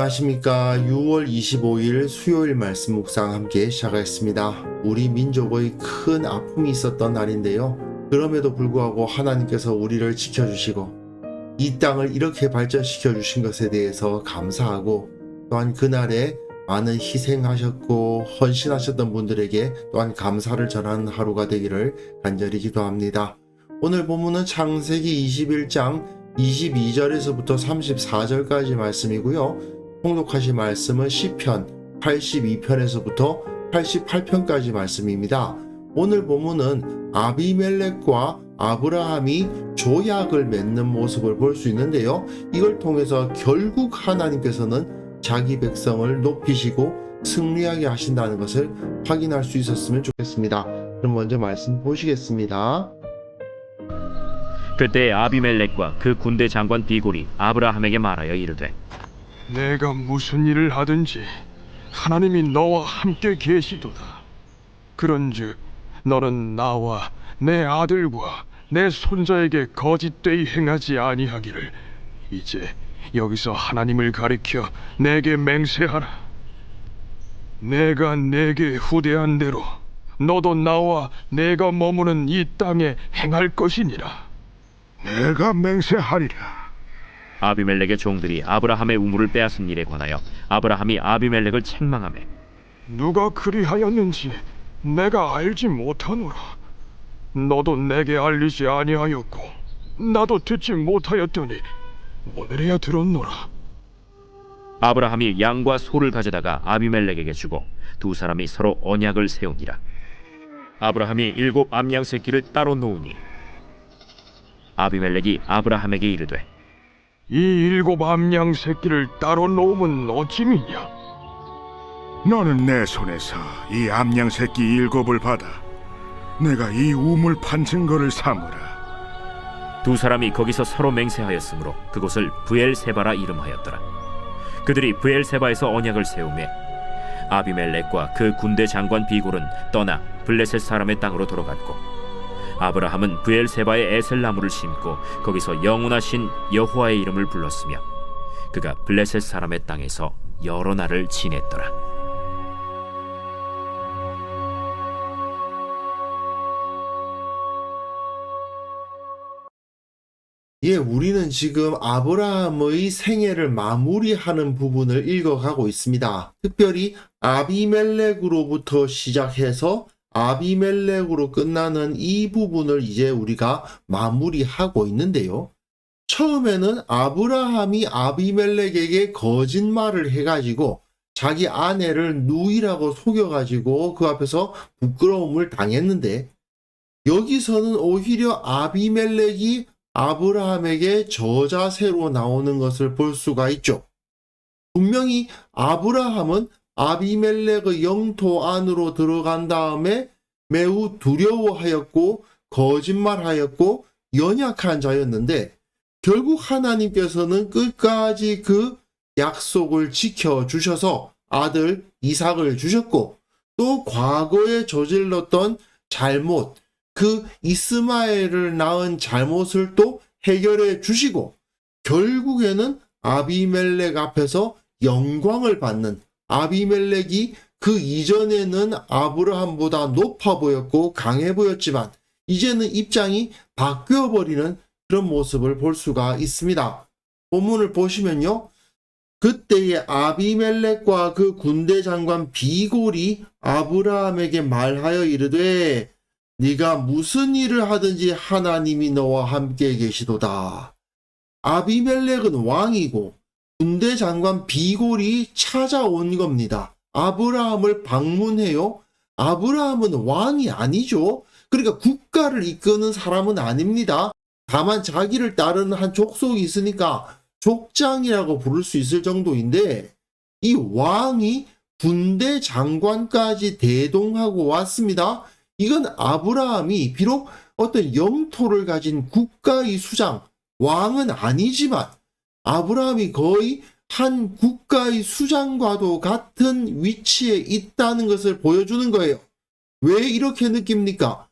안녕하십니까. 6월 25일 수요일 말씀 묵상 함께 시작하겠습니다. 우리 민족의 큰 아픔이 있었던 날인데요. 그럼에도 불구하고 하나님께서 우리를 지켜주시고 이 땅을 이렇게 발전시켜 주신 것에 대해서 감사하고 또한 그날에 많은 희생하셨고 헌신하셨던 분들에게 또한 감사를 전하는 하루가 되기를 간절히 기도합니다. 오늘 본문은 창세기 21장 22절에서부터 34절까지 말씀이고요. 통독하신 말씀은 시편 82편에서부터 88편까지 말씀입니다. 오늘 본문은 아비멜렉과 아브라함이 조약을 맺는 모습을 볼 수 있는데요. 이걸 통해서 결국 하나님께서는 자기 백성을 높이시고 승리하게 하신다는 것을 확인할 수 있었으면 좋겠습니다. 그럼 먼저 말씀 보시겠습니다. 그때 아비멜렉과 그 군대 장관 비골이 아브라함에게 말하여 이르되 내가 무슨 일을 하든지 하나님이 너와 함께 계시도다. 그런즉 너는 나와 내 아들과 내 손자에게 거짓되이 행하지 아니하기를 이제 여기서 하나님을 가리켜 내게 맹세하라. 내가 내게 후대한 대로 너도 나와 내가 머무는 이 땅에 행할 것이니라. 내가 맹세하리라. 아비멜렉의 종들이 아브라함의 우물을 빼앗은 일에 관하여 아브라함이 아비멜렉을 책망하매 누가 그리하였는지 내가 알지 못하노라. 너도 내게 알리지 아니하였고 나도 듣지 못하였더니 오늘에야 들었노라. 아브라함이 양과 소를 가져다가 아비멜렉에게 주고 두 사람이 서로 언약을 세우니라 아브라함이 일곱 암양 새끼를 따로 놓으니 아비멜렉이 아브라함에게 이르되 이 일곱 암양 새끼를 따로 놓으면 어찌미냐? 너는 내 손에서 이 암양 새끼 일곱을 받아 내가 이 우물 판 증거를 삼으라. 두 사람이 거기서 서로 맹세하였으므로 그곳을 부엘세바라 이름하였더라. 그들이 부엘세바에서 언약을 세우매 아비멜렉과 그 군대 장관 비골은 떠나 블레셋 사람의 땅으로 돌아갔고 아브라함은 부엘세바에 에셀 나무를 심고 거기서 영원하신 여호와의 이름을 불렀으며 그가 블레셋 사람의 땅에서 여러 날을 지냈더라. 예, 우리는 지금 아브라함의 생애를 마무리하는 부분을 읽어가고 있습니다. 특별히 아비멜렉으로부터 시작해서 아비멜렉으로 끝나는 이 부분을 이제 우리가 마무리하고 있는데요. 처음에는 아브라함이 아비멜렉에게 거짓말을 해가지고 자기 아내를 누이라고 속여가지고 그 앞에서 부끄러움을 당했는데 여기서는 오히려 아비멜렉이 아브라함에게 저자세로 나오는 것을 볼 수가 있죠. 분명히 아브라함은 아비멜렉의 영토 안으로 들어간 다음에 매우 두려워하였고 거짓말하였고 연약한 자였는데 결국 하나님께서는 끝까지 그 약속을 지켜 주셔서 아들 이삭을 주셨고 또 과거에 저질렀던 잘못 그 이스마엘을 낳은 잘못을 또 해결해 주시고 결국에는 아비멜렉 앞에서 영광을 받는 아비멜렉이 그 이전에는 아브라함보다 높아 보였고 강해 보였지만 이제는 입장이 바뀌어 버리는 그런 모습을 볼 수가 있습니다. 본문을 보시면요. 그때의 아비멜렉과 그 군대 장관 비골이 아브라함에게 말하여 이르되 네가 무슨 일을 하든지 하나님이 너와 함께 계시도다. 아비멜렉은 왕이고 군대 장관 비골이 찾아온 겁니다. 아브라함을 방문해요. 아브라함은 왕이 아니죠. 그러니까 국가를 이끄는 사람은 아닙니다. 다만 자기를 따르는 한 족속이 있으니까 족장이라고 부를 수 있을 정도인데 이 왕이 군대 장관까지 대동하고 왔습니다. 이건 아브라함이 비록 어떤 영토를 가진 국가의 수장, 왕은 아니지만 아브라함이 거의 한 국가의 수장과도 같은 위치에 있다는 것을 보여주는 거예요. 왜 이렇게 느낍니까?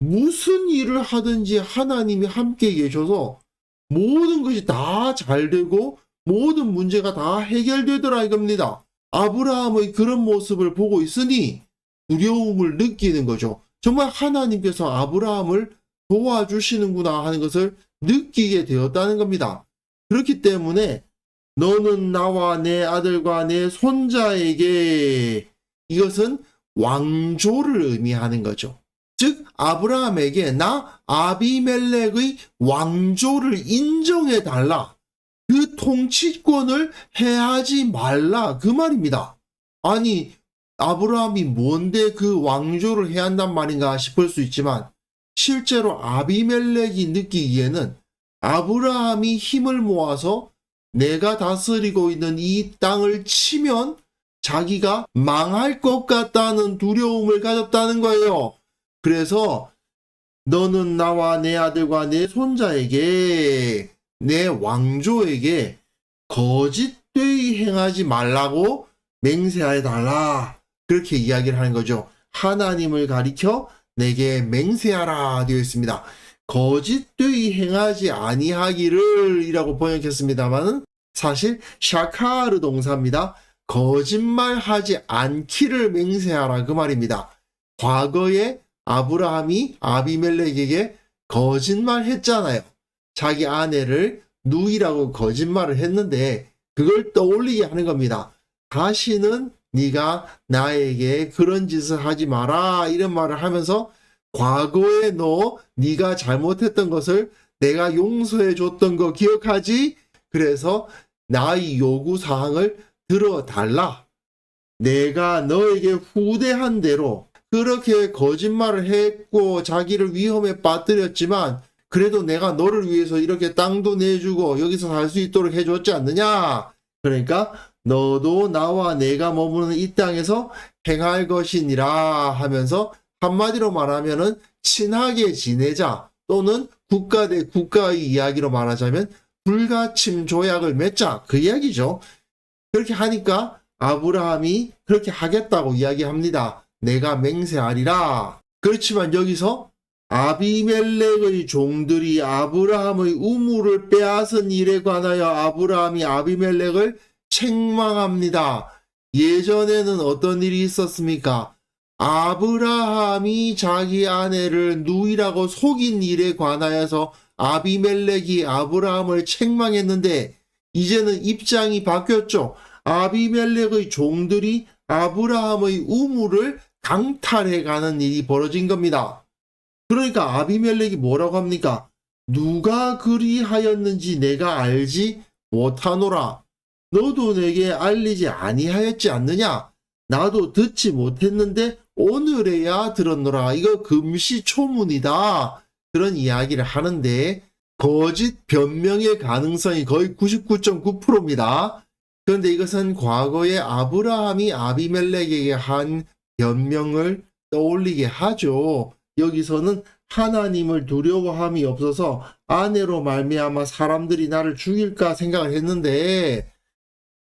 무슨 일을 하든지 하나님이 함께 계셔서 모든 것이 다 잘 되고 모든 문제가 다 해결되더라 이겁니다. 아브라함의 그런 모습을 보고 있으니 두려움을 느끼는 거죠. 정말 하나님께서 아브라함을 도와주시는구나 하는 것을 느끼게 되었다는 겁니다. 그렇기 때문에 너는 나와 내 아들과 내 손자에게 이것은 왕조를 의미하는 거죠. 즉 아브라함에게 나 아비멜렉의 왕조를 인정해 달라. 그 통치권을 해하지 말라 그 말입니다. 아니 아브라함이 뭔데 그 왕조를 해야 한단 말인가 싶을 수 있지만 실제로 아비멜렉이 느끼기에는 아브라함이 힘을 모아서 내가 다스리고 있는 이 땅을 치면 자기가 망할 것 같다는 두려움을 가졌다는 거예요. 그래서 너는 나와 내 아들과 내 손자에게 내 왕조에게 거짓되이 행하지 말라고 맹세하여 달라. 그렇게 이야기를 하는 거죠. 하나님을 가리켜 내게 맹세하라 되어 있습니다. 거짓되이 행하지 아니하기를 이라고 번역했습니다만은 사실 샤카르 동사입니다. 거짓말하지 않기를 맹세하라 그 말입니다. 과거에 아브라함이 아비멜렉에게 거짓말했잖아요. 자기 아내를 누이라고 거짓말을 했는데 그걸 떠올리게 하는 겁니다. 다시는 네가 나에게 그런 짓을 하지 마라 이런 말을 하면서 과거에 너 네가 잘못했던 것을 내가 용서해 줬던 거 기억하지? 그래서 나의 요구 사항을 들어달라. 내가 너에게 후대한 대로 그렇게 거짓말을 했고 자기를 위험에 빠뜨렸지만 그래도 내가 너를 위해서 이렇게 땅도 내주고 여기서 살 수 있도록 해줬지 않느냐? 그러니까 너도 나와 내가 머무는 이 땅에서 행할 것이니라 하면서 한마디로 말하면은 친하게 지내자 또는 국가 대 국가의 이야기로 말하자면 불가침 조약을 맺자 그 이야기죠. 그렇게 하니까 아브라함이 그렇게 하겠다고 이야기합니다. 내가 맹세하리라. 그렇지만 여기서 아비멜렉의 종들이 아브라함의 우물을 빼앗은 일에 관하여 아브라함이 아비멜렉을 책망합니다. 예전에는 어떤 일이 있었습니까? 아브라함이 자기 아내를 누이라고 속인 일에 관하여서 아비멜렉이 아브라함을 책망했는데 이제는 입장이 바뀌었죠. 아비멜렉의 종들이 아브라함의 우물을 강탈해 가는 일이 벌어진 겁니다. 그러니까 아비멜렉이 뭐라고 합니까? 누가 그리하였는지 내가 알지 못하노라. 너도 내게 알리지 아니하였지 않느냐? 나도 듣지 못했는데 오늘에야 들었노라. 이거 금시초문이다. 그런 이야기를 하는데 거짓 변명의 가능성이 거의 99.9%입니다. 그런데 이것은 과거에 아브라함이 아비멜렉에게 한 변명을 떠올리게 하죠. 여기서는 하나님을 두려워함이 없어서 아내로 말미암아 사람들이 나를 죽일까 생각을 했는데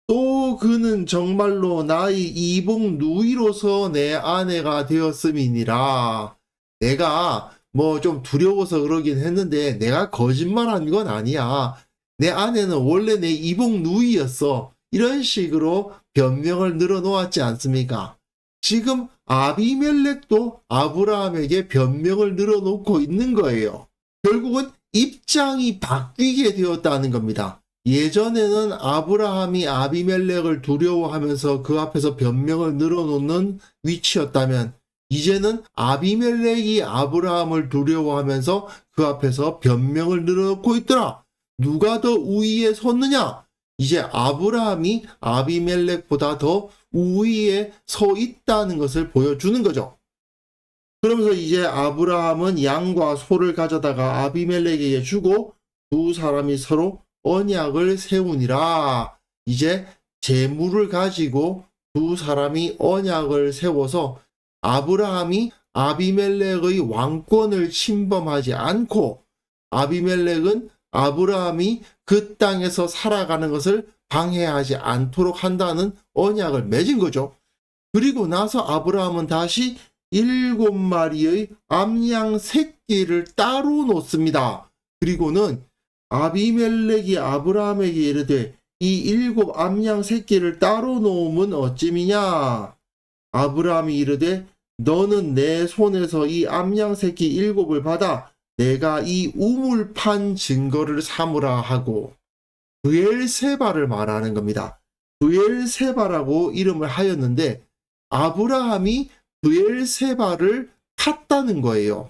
또 그는 정말로 나의 이복 누이로서 내 아내가 되었음이니라. 내가 뭐 좀 두려워서 그러긴 했는데 내가 거짓말한 건 아니야. 내 아내는 원래 내 이복 누이였어. 이런 식으로 변명을 늘어놓았지 않습니까? 지금 아비멜렉도 아브라함에게 변명을 늘어놓고 있는 거예요. 결국은 입장이 바뀌게 되었다는 겁니다. 예전에는 아브라함이 아비멜렉을 두려워하면서 그 앞에서 변명을 늘어놓는 위치였다면 이제는 아비멜렉이 아브라함을 두려워하면서 그 앞에서 변명을 늘어놓고 있더라. 누가 더 우위에 섰느냐? 이제 아브라함이 아비멜렉보다 더 우위에 서 있다는 것을 보여주는 거죠. 그러면서 이제 아브라함은 양과 소를 가져다가 아비멜렉에게 주고 두 사람이 서로 언약을 세우니라. 이제 재물을 가지고 두 사람이 언약을 세워서 아브라함이 아비멜렉의 왕권을 침범하지 않고 아비멜렉은 아브라함이 그 땅에서 살아가는 것을 방해하지 않도록 한다는 언약을 맺은 거죠. 그리고 나서 아브라함은 다시 일곱 마리의 암양 새끼를 따로 놓습니다. 그리고는 아비멜렉이 아브라함에게 이르되 이 일곱 암양 새끼를 따로 놓으면 어찌미냐? 아브라함이 이르되 너는 내 손에서 이 암양 새끼 일곱을 받아 내가 이 우물판 증거를 삼으라 하고 브엘세바를 말하는 겁니다. 브엘세바라고 이름을 하였는데 아브라함이 브엘세바를 탔다는 거예요.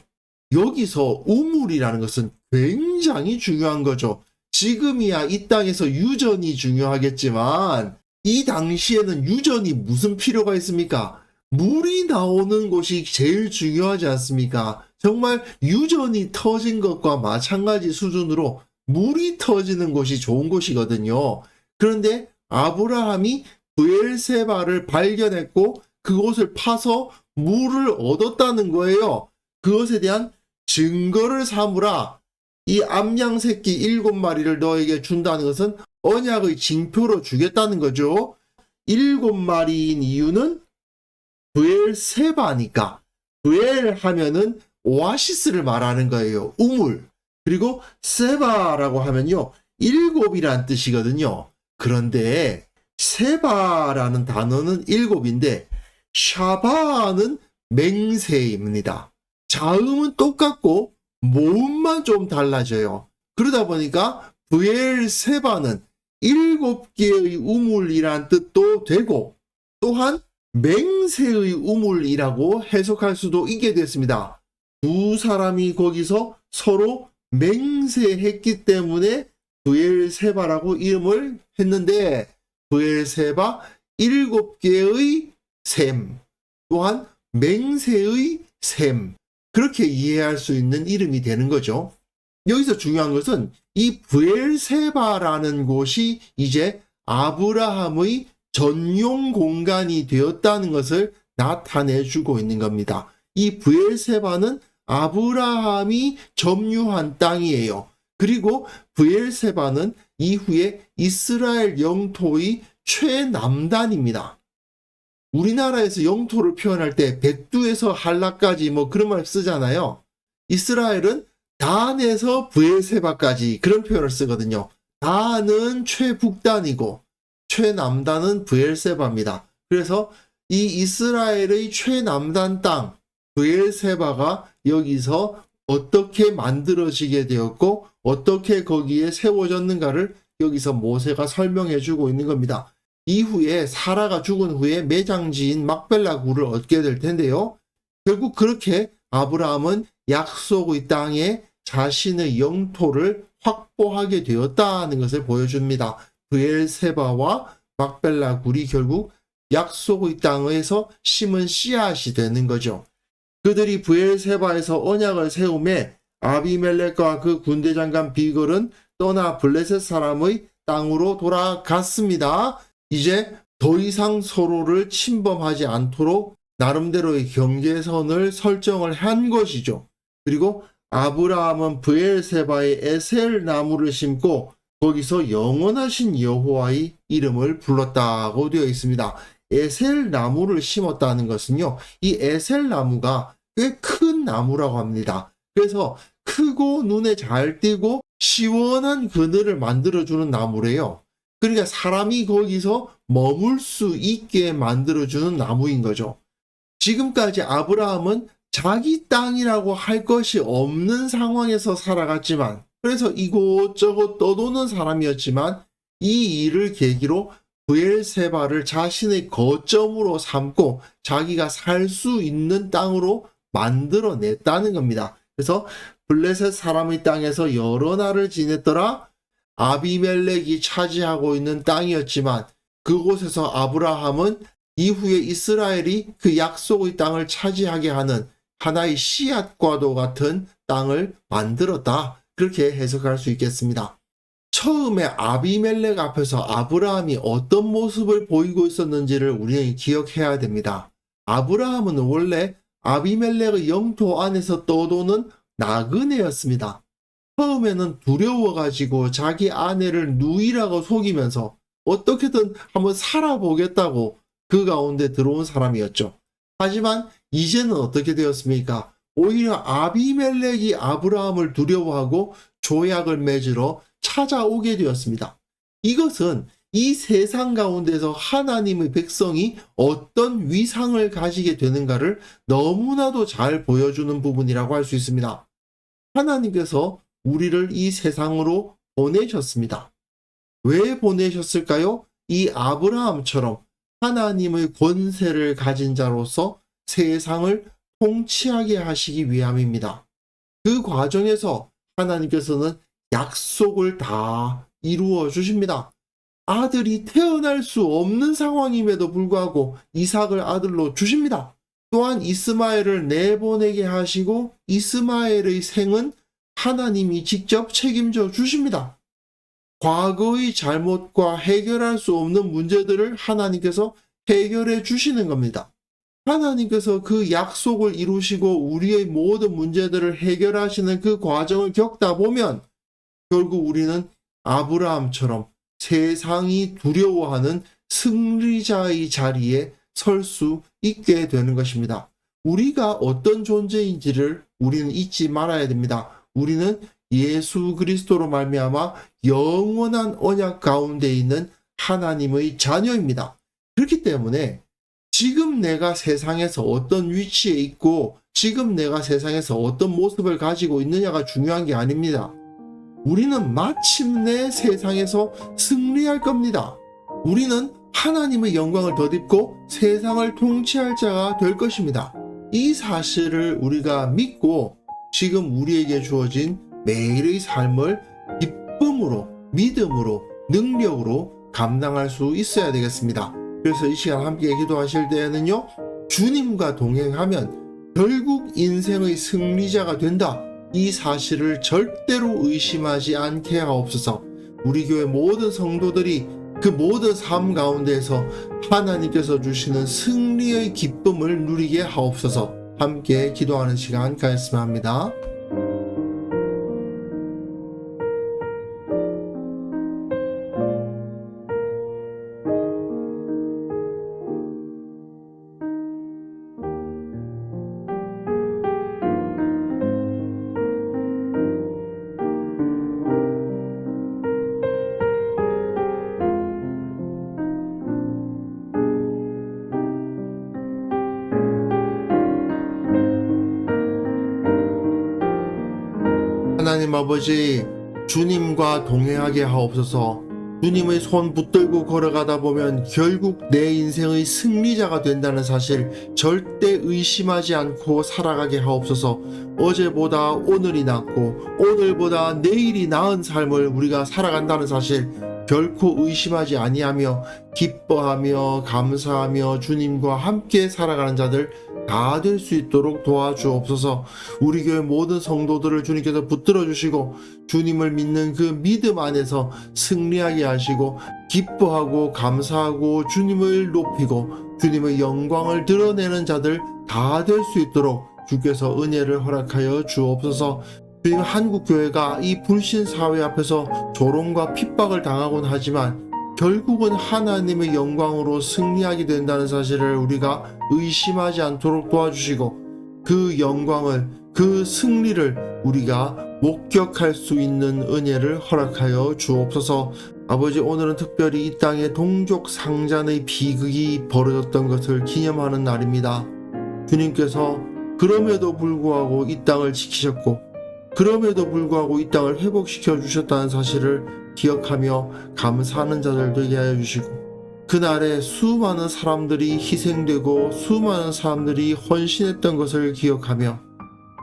여기서 우물이라는 것은 굉장히 중요한 거죠. 지금이야 이 땅에서 유전이 중요하겠지만 이 당시에는 유전이 무슨 필요가 있습니까? 물이 나오는 곳이 제일 중요하지 않습니까? 정말 유전이 터진 것과 마찬가지 수준으로 물이 터지는 곳이 좋은 곳이거든요. 그런데 아브라함이 브엘세바를 발견했고 그곳을 파서 물을 얻었다는 거예요. 그것에 대한 증거를 삼으라. 이 암양 새끼 일곱 마리를 너에게 준다는 것은 언약의 징표로 주겠다는 거죠. 일곱 마리인 이유는 브엘세바니까. 브엘 하면은 오아시스를 말하는 거예요. 우물. 그리고 세바라고 하면요. 일곱이란 뜻이거든요. 그런데 세바라는 단어는 일곱인데 샤바는 맹세입니다. 자음은 똑같고 모음만 좀 달라져요. 그러다 보니까 브엘세바는 일곱 개의 우물이란 뜻도 되고 또한 맹세의 우물이라고 해석할 수도 있게 됐습니다. 두 사람이 거기서 서로 맹세했기 때문에 브엘세바라고 이름을 했는데 브엘세바 일곱 개의 셈 또한 맹세의 셈 그렇게 이해할 수 있는 이름이 되는 거죠. 여기서 중요한 것은 이 브엘세바라는 곳이 이제 아브라함의 전용 공간이 되었다는 것을 나타내 주고 있는 겁니다. 이 브엘세바는 아브라함이 점유한 땅이에요. 그리고 브엘세바는 이후에 이스라엘 영토의 최남단입니다. 우리나라에서 영토를 표현할 때 백두에서 한라까지 뭐 그런 말 쓰잖아요. 이스라엘은 단에서 브엘세바까지 그런 표현을 쓰거든요. 단은 최북단이고 최남단은 브엘세바입니다. 그래서 이 이스라엘의 최남단 땅 브엘세바가 여기서 어떻게 만들어지게 되었고 어떻게 거기에 세워졌는가를 여기서 모세가 설명해 주고 있는 겁니다. 이후에 사라가 죽은 후에 매장지인 막벨라 굴을 얻게 될 텐데요. 결국 그렇게 아브라함은 약속의 땅에 자신의 영토를 확보하게 되었다는 것을 보여줍니다. 브엘세바와 막벨라 굴이 결국 약속의 땅에서 심은 씨앗이 되는 거죠. 그들이 브엘세바에서 언약을 세우매 아비멜렉과 그 군대 장관 비걸은 떠나 블레셋 사람의 땅으로 돌아갔습니다. 이제 더 이상 서로를 침범하지 않도록 나름대로의 경계선을 설정을 한 것이죠. 그리고 아브라함은 브엘세바의 에셀 나무를 심고 거기서 영원하신 여호와의 이름을 불렀다고 되어 있습니다. 에셀 나무를 심었다는 것은요, 이 에셀 나무가 꽤 큰 나무라고 합니다. 그래서 크고 눈에 잘 띄고 시원한 그늘을 만들어주는 나무래요. 그러니까 사람이 거기서 머물 수 있게 만들어주는 나무인 거죠. 지금까지 아브라함은 자기 땅이라고 할 것이 없는 상황에서 살아갔지만, 그래서 이곳저곳 떠도는 사람이었지만, 이 일을 계기로 브엘세바를 자신의 거점으로 삼고 자기가 살 수 있는 땅으로 만들어냈다는 겁니다. 그래서 블레셋 사람의 땅에서 여러 날을 지냈더라. 아비멜렉이 차지하고 있는 땅이었지만 그곳에서 아브라함은 이후에 이스라엘이 그 약속의 땅을 차지하게 하는 하나의 씨앗과도 같은 땅을 만들었다. 그렇게 해석할 수 있겠습니다. 처음에 아비멜렉 앞에서 아브라함이 어떤 모습을 보이고 있었는지를 우리는 기억해야 됩니다. 아브라함은 원래 아비멜렉의 영토 안에서 떠도는 나그네였습니다. 처음에는 두려워가지고 자기 아내를 누이라고 속이면서 어떻게든 한번 살아보겠다고 그 가운데 들어온 사람이었죠. 하지만 이제는 어떻게 되었습니까? 오히려 아비멜렉이 아브라함을 두려워하고 조약을 맺으러 찾아오게 되었습니다. 이것은 이 세상 가운데서 하나님의 백성이 어떤 위상을 가지게 되는가를 너무나도 잘 보여주는 부분이라고 할 수 있습니다. 하나님께서 우리를 이 세상으로 보내셨습니다. 왜 보내셨을까요? 이 아브라함처럼 하나님의 권세를 가진 자로서 세상을 통치하게 하시기 위함입니다. 그 과정에서 하나님께서는 약속을 다 이루어 주십니다. 아들이 태어날 수 없는 상황임에도 불구하고 이삭을 아들로 주십니다. 또한 이스마엘을 내보내게 하시고 이스마엘의 생은 하나님이 직접 책임져 주십니다. 과거의 잘못과 해결할 수 없는 문제들을 하나님께서 해결해 주시는 겁니다. 하나님께서 그 약속을 이루시고 우리의 모든 문제들을 해결하시는 그 과정을 겪다 보면 결국 우리는 아브라함처럼 세상이 두려워하는 승리자의 자리에 설 수 있게 되는 것입니다. 우리가 어떤 존재인지를 우리는 잊지 말아야 됩니다. 우리는 예수 그리스도로 말미암아 영원한 언약 가운데 있는 하나님의 자녀입니다. 그렇기 때문에 지금 내가 세상에서 어떤 위치에 있고 지금 내가 세상에서 어떤 모습을 가지고 있느냐가 중요한 게 아닙니다. 우리는 마침내 세상에서 승리할 겁니다. 우리는 하나님의 영광을 덧입고 세상을 통치할 자가 될 것입니다. 이 사실을 우리가 믿고 지금 우리에게 주어진 매일의 삶을 기쁨으로, 믿음으로, 능력으로 감당할 수 있어야 되겠습니다. 그래서 이 시간 함께 기도하실 때에는요, 주님과 동행하면 결국 인생의 승리자가 된다. 이 사실을 절대로 의심하지 않게 하옵소서. 우리 교회 모든 성도들이 그 모든 삶 가운데에서 하나님께서 주시는 승리의 기쁨을 누리게 하옵소서. 함께 기도하는 시간 합니다. 아버지, 주님과 동행하게 하옵소서. 주님의 손 붙들고 걸어가다 보면 결국 내 인생의 승리자가 된다는 사실 절대 의심하지 않고 살아가게 하옵소서. 어제보다 오늘이 낫고 오늘보다 내일이 나은 삶을 우리가 살아간다는 사실 결코 의심하지 아니하며 기뻐하며 감사하며 주님과 함께 살아가는 자들 다 될 수 있도록 도와주옵소서. 우리 교회 모든 성도들을 주님께서 붙들어 주시고 주님을 믿는 그 믿음 안에서 승리하게 하시고 기뻐하고 감사하고 주님을 높이고 주님의 영광을 드러내는 자들 다 될 수 있도록 주께서 은혜를 허락하여 주옵소서. 주님 한국 교회가 이 불신 사회 앞에서 조롱과 핍박을 당하곤 하지만 결국은 하나님의 영광으로 승리하게 된다는 사실을 우리가 의심하지 않도록 도와주시고 그 영광을 그 승리를 우리가 목격할 수 있는 은혜를 허락하여 주옵소서. 아버지 오늘은 특별히 이 땅에 동족 상잔의 비극이 벌어졌던 것을 기념하는 날입니다. 주님께서 그럼에도 불구하고 이 땅을 지키셨고 그럼에도 불구하고 이 땅을 회복시켜 주셨다는 사실을 기억하며 감사하는 자들 되게 하여 주시고 그날에 수많은 사람들이 희생되고 수많은 사람들이 헌신했던 것을 기억하며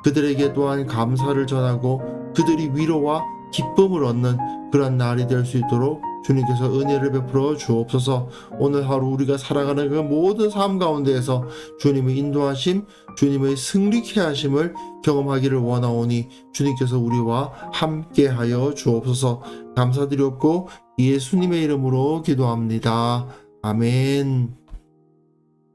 그들에게 또한 감사를 전하고 그들이 위로와 기쁨을 얻는 그런 날이 될 수 있도록 주님께서 은혜를 베풀어 주옵소서 오늘 하루 우리가 살아가는 그 모든 삶 가운데에서 주님의 인도하심, 주님의 승리케 하심을 경험하기를 원하오니 주님께서 우리와 함께 하여 주옵소서 감사드렸고 예수님의 이름으로 기도합니다. 아멘.